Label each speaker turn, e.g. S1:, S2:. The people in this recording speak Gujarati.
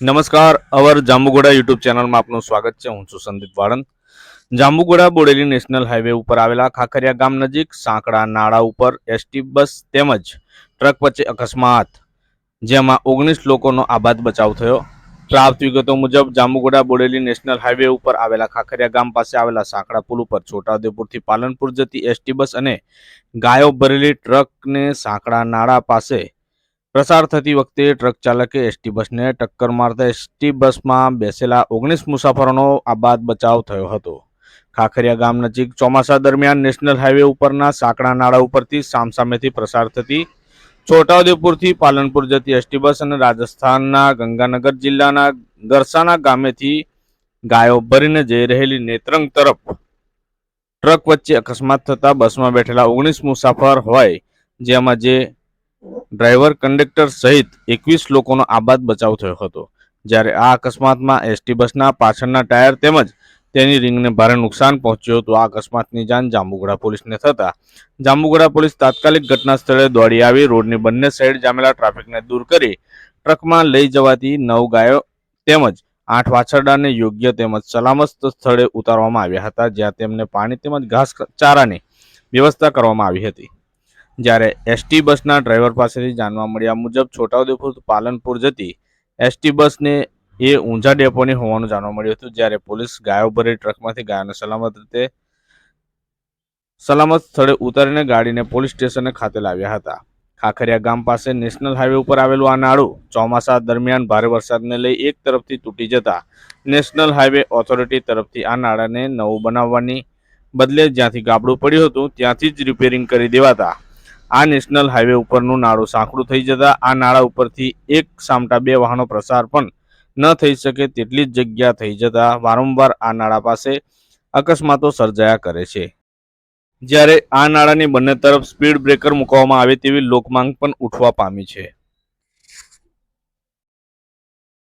S1: નમસ્કાર, અવર જાંબુગોડા યુટ્યુબ ચેનલમાં આપનું સ્વાગત છે. હું છું સંદીપ વાળંદ. જાંબુગોડા બોડેલી નેશનલ હાઈવે ઉપર આવેલા ખાખરિયા ગામ નજીક, સાંકડા નાળા ઉપર એસટી બસ તેમજ ટ્રક વચ્ચે અકસ્માત, જેમાં ઓગણીસ લોકોનો આબાદ બચાવ થયો. પ્રાપ્ત વિગતો મુજબ જાંબુગોડા બોડેલી નેશનલ હાઈવે ઉપર આવેલા ખાખરિયા ગામ પાસે આવેલા સાંકડા પુલ ઉપર છોટાઉદેપુરથી પાલનપુર જતી એસટી બસ અને ગાયો ભરેલી ટ્રકને સાંકડા નાળા પાસે પ્રસાર થતી વખતે ટ્રક ચાલકે એસટી બસને ટક્કર મારતા એસટી બસમાં બેસેલા ઓગણીસ મુસાફરોનો આબાદ બચાવ થયો હતો. ખાખરિયા ગામ નજીક ચોમાસા દરમિયાન નેશનલ હાઈવે ઉપરના સાંકડા નાળા ઉપરથી સામસામેથી પ્રસાર થતી છોટાઉદેપુરથી પાલનપુર જતી એસટી બસ અને રાજસ્થાનના ગંગાનગર જિલ્લાના ગરસાના ગામેથી ગાયો ભરીને જઈ રહેલી નેત્રંગ તરફ ટ્રક વચ્ચે અકસ્માત થતા બસમાં બેઠેલા ઓગણીસ મુસાફર હોય, જેમાં જે ડ્રાઈવર કંડક્ટર સહિત એકવીસ લોકોનો આબાદ બચાવ થયો હતો. જ્યારે આ અકસ્માતમાં એસટી બસના પાછળના ટાયર તેમજ તેની રિંગને ભારે નુકસાન પહોંચ્યું હતું. આ અકસ્માતની જાણ જાંબુગડા પોલીસને થતા જાંબુગડા પોલીસ તાત્કાલિક ઘટના સ્થળે દોડી આવી. રોડની બંને સાઈડ જામેલા ટ્રાફિકને દૂર કરી ટ્રકમાં લઈ જવાતી નવ ગાયો તેમજ આઠ વાછરડાને યોગ્ય તેમજ સલામત સ્થળે ઉતારવામાં આવ્યા હતા, જ્યાં તેમને પાણી તેમજ ઘાસ ચારાની વ્યવસ્થા કરવામાં આવી હતી. જ્યારે એસટી બસના ડ્રાઈવર પાસેથી જાણવા મળ્યા મુજબ છોટાઉદેપુર પાલનપુર જતી એસટી બસને એ ઊંઝા ડેપોની હોવાનું જાણવા મળ્યું હતું, જ્યારે પોલીસ ગાયો ભરી ટ્રકમાંથી ગાયોને સલામત રીતે સલામત સ્થળે ઉતારીને ગાડીને પોલીસ સ્ટેશને ખાતે લાવ્યા હતા. ખાખરિયા ગામ પાસે નેશનલ હાઈવે ઉપર આવેલું આ નાળું ચોમાસા દરમિયાન ભારે વરસાદને લઈ એક તરફથી તૂટી જતા નેશનલ હાઈવે ઓથોરિટી તરફથી આ નાળાને નવું બનાવવાની બદલે જ્યાંથી ગાબડું પડ્યું હતું, ત્યાંથી જ રિપેરિંગ કરી દેવાતા આ નેશનલ હાઈવે ઉપરનું નાળું સાંકડું થઈ જતા આ નાળા ઉપરથી એક સામટા બે વાહનો પ્રસાર પણ ન થઈ શકે તેટલી જ જગ્યા થઈ જતા વારંવાર આ નાળા પાસે અકસ્માતો સર્જાયા કરે છે. જ્યારે આ નાળાની બંને તરફ સ્પીડ બ્રેકર મૂકવામાં આવે તેવી લોકમાંગ પણ ઉઠવા પામી છે.